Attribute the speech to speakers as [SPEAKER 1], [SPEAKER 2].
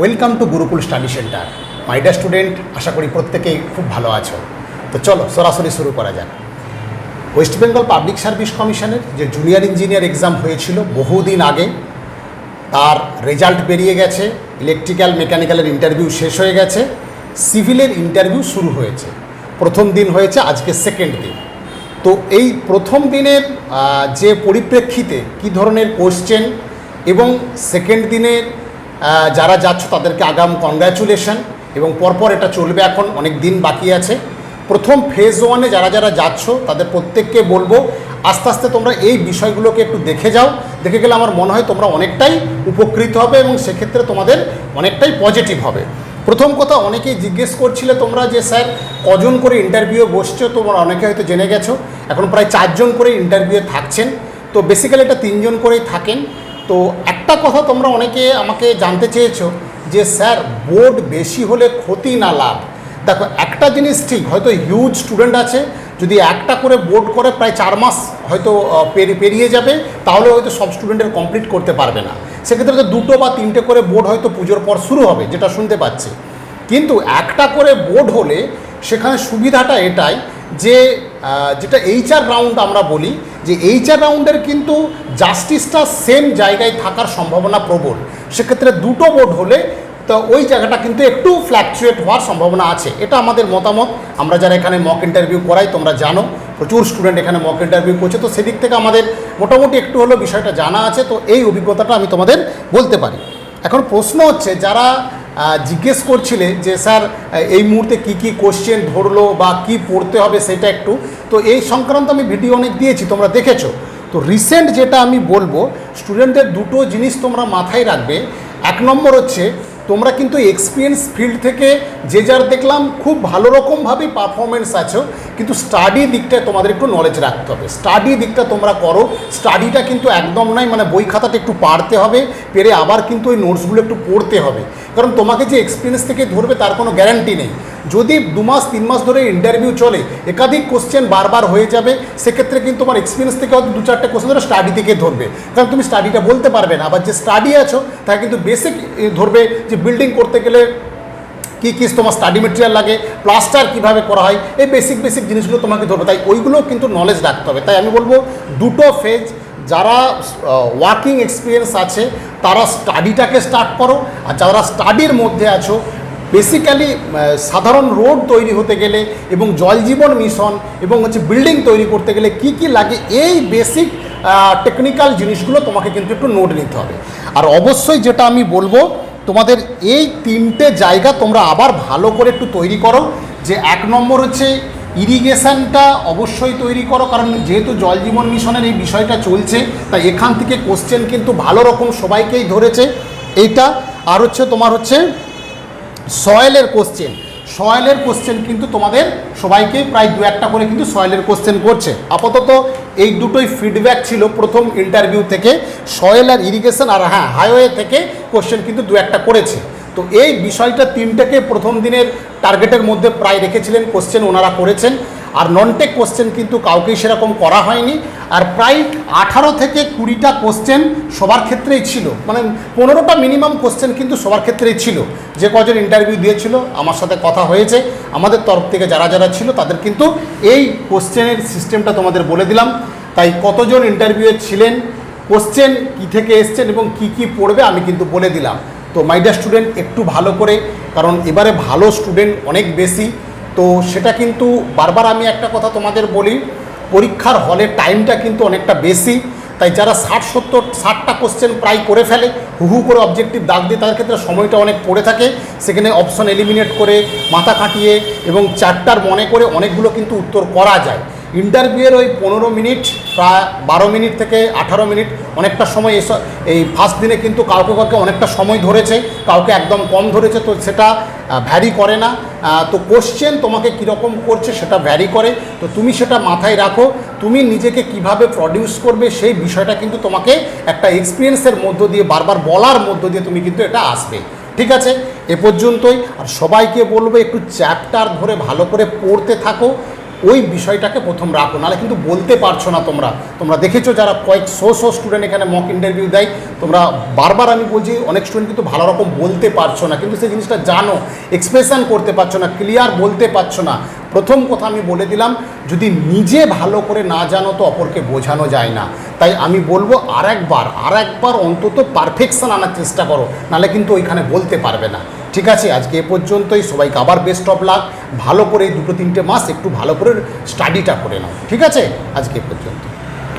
[SPEAKER 1] Welcome to Gurukul study centre my dear student আশা করি প্রত্যেকেই খুব ভালো আছো। তো চলো, সরাসরি শুরু করা যাক। ওয়েস্ট বেঙ্গল পাবলিক সার্ভিস কমিশনের যে জুনিয়র ইঞ্জিনিয়ার এক্সাম হয়েছিল বহুদিন আগে, তার রেজাল্ট বেরিয়ে গেছে ইলেকট্রিক্যাল মেকানিক্যালের ইন্টারভিউ শেষ হয়ে গেছে সিভিলের ইন্টারভিউ শুরু হয়েছে। প্রথম দিন হয়েছে, আজকে সেকেন্ড দিন। তো এই প্রথম দিনের যে পরিপ্রেক্ষিতে কি ধরনের কোশ্চেন এবং সেকেন্ড দিনের যারা যাচ্ছ তাদেরকে আগাম কনগ্র্যাচুলেশন এবং পরপর এটা চলবে এখন, অনেক দিন বাকি আছে। প্রথম ফেজ ওয়ানে যারা যারা যাচ্ছ, তাদের প্রত্যেককে বলব, আস্তে আস্তে তোমরা এই বিষয়গুলোকে একটু দেখে যাও। দেখে গেলে আমার মনে হয় তোমরা অনেকটাই উপকৃত হবে এবং সেক্ষেত্রে তোমাদের অনেকটাই পজিটিভ হবে। প্রথম কথা, অনেকেই জিজ্ঞেস করছিলে তোমরা যে, স্যার, কজন করে ইন্টারভিউ বসছো? তোমরা অনেকে হয়তো জেনে গেছো। এখন প্রায় চারজন করে ইন্টারভিউ থাকছেন। তো বেসিক্যালি এটা তিনজন করেই থাকেন। তো একটা কথা তোমরা অনেকে আমাকে জানতে চেয়েছো যে, স্যার, বোর্ড বেশি হলে ক্ষতি না লাভ? দেখো, একটা জিনিস ঠিক, হয়তো হিউজ স্টুডেন্ট আছে, যদি একটা করে বোর্ড করে প্রায় চার মাস হয়তো পেরিয়ে যাবে, তাহলে হয়তো সব স্টুডেন্টের কমপ্লিট করতে পারবে না। সেক্ষেত্রে দুটো বা তিনটে করে বোর্ড হয়তো পুজোর পর শুরু হবে, যেটা শুনতে পাচ্ছি। কিন্তু একটা করে বোর্ড হলে সেখানে সুবিধাটা এটাই যে যেটা এইচআর রাউন্ড আমরা বলি, যে এইচআর রাউন্ডের কিন্তু জাস্টিসটা সেম জায়গায় থাকার সম্ভাবনা প্রবল। সেক্ষেত্রে দুটো বোর্ড হলে তো ওই জায়গাটা কিন্তু একটু ফ্ল্যাকচুয়েট হওয়ার সম্ভাবনা আছে। এটা আমাদের মতামত। আমরা যারা এখানে মক ইন্টারভিউ করাই, তোমরা জানো। প্রচুর স্টুডেন্ট এখানে মক ইন্টারভিউ করছে। তো সেদিক থেকে আমাদের মোটামুটি একটু হলেও বিষয়টা জানা আছে। তো এই অভিজ্ঞতাটা আমি তোমাদের বলতে পারি। এখন প্রশ্ন হচ্ছে, যারা জিজ্ঞেস করছিলে যে, স্যার এই মুহূর্তে কি কি কোশ্চেন ধরলো বা কি পড়তে হবে সেটা একটু? তো এই সংক্রান্ত আমি ভিডিও অনেক দিয়েছি, তোমরা দেখেছ। তো রিসেন্ট যেটা আমি বলব স্টুডেন্টদের দুটো জিনিস তোমরা মাথায় রাখবে। এক নম্বর হচ্ছে, তোমরা কিন্তু এক্সপিরিয়েন্স ফিল্ড থেকে যে যার দেখলাম, খুব ভালো রকমভাবে পারফরমেন্স আছো। কিন্তু স্টাডি দিকটায় তোমাদের একটু নলেজ রাখতে হবে। স্টাডি দিকটা তোমরা করো। স্টাডিটা কিন্তু একদম নয় মানে বই খাতাটা একটু পারতে হবে, পেরে আবার কিন্তু ওই নোটসগুলো একটু পড়তে হবে। কারণ তোমাকে যে এক্সপিরিয়েন্স থেকে ধরবে তার কোনো গ্যারান্টি নেই। যদি দু মাস, তিন মাস ধরে ইন্টারভিউ চলে, একাধিক কোশ্চেন বারবার হয়ে যাবে, সেক্ষেত্রে কিন্তু তোমার এক্সপিরিয়েন্স থেকে হয়তো দু চারটে কোশ্চেন ধরে স্টাডি থেকে ধরবে। কারণ তুমি স্টাডিটা বলতে পারবে না। আবার যে স্টাডি আছো তা কিন্তু বেসিক ধরবে যে বিল্ডিং করতে গেলে কী কী তোমার স্টাডি মেটেরিয়াল লাগে প্লাস্টার কীভাবে করা হয়, এই বেসিক বেসিক জিনিসগুলো তোমাকে ধরবে। তাই ওইগুলো কিন্তু নলেজ রাখতে হবে। তাই আমি বলব, দুটো ফেজ যারা ওয়ার্কিং এক্সপিরিয়েন্স আছে, তারা স্টাডিটাকে স্টার্ট করো। আর যারা স্টাডির মধ্যে আছো বেসিক্যালি সাধারণ রোড তৈরি হতে গেলে এবং জল জীবন মিশন এবং হচ্ছে বিল্ডিং তৈরি করতে গেলে কি কি লাগে, এই বেসিক টেকনিক্যাল জিনিসগুলো তোমাকে কিন্তু একটু নোট নিতে হবে। আর অবশ্যই যেটা আমি বলব তোমাদের এই তিনটে জায়গা তোমরা আবার ভালো করে একটু তৈরি করো। যে এক নম্বর হচ্ছে ইরিগেশানটা অবশ্যই তৈরি করো, কারণ যেহেতু জল জীবন মিশনের এই বিষয়টা চলছে, তাই এখান থেকে কোশ্চেন কিন্তু ভালো রকম সবাইকেই ধরেছে। এইটা, আর হচ্ছে তোমার হচ্ছে সয়েলের কোশ্চেন সয়েলের কোশ্চেন কিন্তু তোমাদের সবাইকে প্রায় দু একটা করে কিন্তু সয়েলের কোশ্চেন করছে। আপাতত এই দুটোই ফিডব্যাক ছিল প্রথম ইন্টারভিউ থেকে। সয়েল আর ইরিগেশন আর হ্যাঁ হাইওয়ে থেকে কোশ্চেন কিন্তু দু একটা করেছে। তো এই বিষয়টা তিনটাকে প্রথম দিনের টার্গেটের মধ্যে প্রায় রেখেছিলেন কোশ্চেন ওনারা করেছেন। আর ননটেক কোশ্চেন কিন্তু কাউকেই সেরকম করা হয়নি। আর প্রায় আঠারো থেকে কুড়িটা কোশ্চেন সবার ক্ষেত্রেই ছিল। মানে পনেরোটা মিনিমাম কোশ্চেন কিন্তু সবার ক্ষেত্রেই ছিল। যে কজন ইন্টারভিউ দিয়েছিল, আমার সাথে কথা হয়েছে। আমাদের তরফ থেকে যারা যারা ছিল, তাদের কিন্তু এই কোশ্চেনের সিস্টেমটা তোমাদের বলে দিলাম। তাই কতজন ইন্টারভিউয়ে ছিলেন কোশ্চেন কী থেকে এসছেন এবং কি কি পড়বে আমি কিন্তু বলে দিলাম। তো মাইডা স্টুডেন্ট একটু ভালো করে, কারণ এবারে ভালো স্টুডেন্ট অনেক বেশি। তো সেটা কিন্তু বারবার আমি একটা কথা তোমাদের বলি, পরীক্ষার হলে টাইমটা কিন্তু অনেকটা বেশি। তাই যারা ষাট, সত্তর, ষাটটা কোশ্চেন প্রায় করে ফেলে, হুহু করে অবজেক্টিভ দাগ দিয়ে তাদের ক্ষেত্রে সময়টা অনেক পড়ে থাকে। সেখানে অপশন এলিমিনেট করে মাথা খাটিয়ে এবং চারটার মনে করে অনেকগুলো কিন্তু উত্তর করা যায়। ইন্টারভিউয়ের ওই পনেরো মিনিট, প্রায় বারো মিনিট থেকে আঠারো মিনিট অনেকটা সময় এসব এই ফার্স্ট দিনে কিন্তু কাউকে কাউকে অনেকটা সময় ধরেছে, কাউকে একদম কম ধরেছে, তো সেটা ভ্যারি করে না। তো কোশ্চেন তোমাকে কীরকম করছে সেটা ভ্যারি করে। তো তুমি সেটা মাথায় রাখো, তুমি নিজেকে কীভাবে প্রডিউস করবে সেই বিষয়টা কিন্তু তোমাকে একটা এক্সপিরিয়েন্সের মধ্য দিয়ে, বারবার বলার মধ্য দিয়ে তুমি কিন্তু এটা আসবে। ঠিক আছে? এ পর্যন্তই। আর সবাইকে বলব, একটু চ্যাপ্টার ধরে ভালো করে পড়তে থাকো। ওই বিষয়টাকে প্রথম রাখো, নাহলে কিন্তু বলতে পারছ না তোমরা। তোমরা দেখেছ যারা কয়েক শো শো স্টুডেন্ট এখানে মক ইন্টারভিউ দেয়, তোমরা বারবার আমি বলছি, অনেক স্টুডেন্ট কিন্তু ভালো রকম বলতে পারছ না, কিন্তু সেই জিনিসটা জানো এক্সপ্রেশন করতে পারছ না ক্লিয়ার বলতে পারছ না। প্রথম কথা আমি বলে দিলাম, যদি নিজে ভালো করে না জানো তো অপরকে বোঝানো যায় না। তাই আমি বলব আর একবার আর একবার অন্তত পারফেকশন আনার চেষ্টা করো নাহলে কিন্তু ওইখানে বলতে পারবে না। ঠিক আছে, আজকে এ পর্যন্তই, সবাইকে আবার বেস্ট অফ লাক ভালো করে দুটো তিনটে মাস একটু ভালো করে স্টাডিটা করে নাও। ঠিক আছে? আজকে এ পর্যন্ত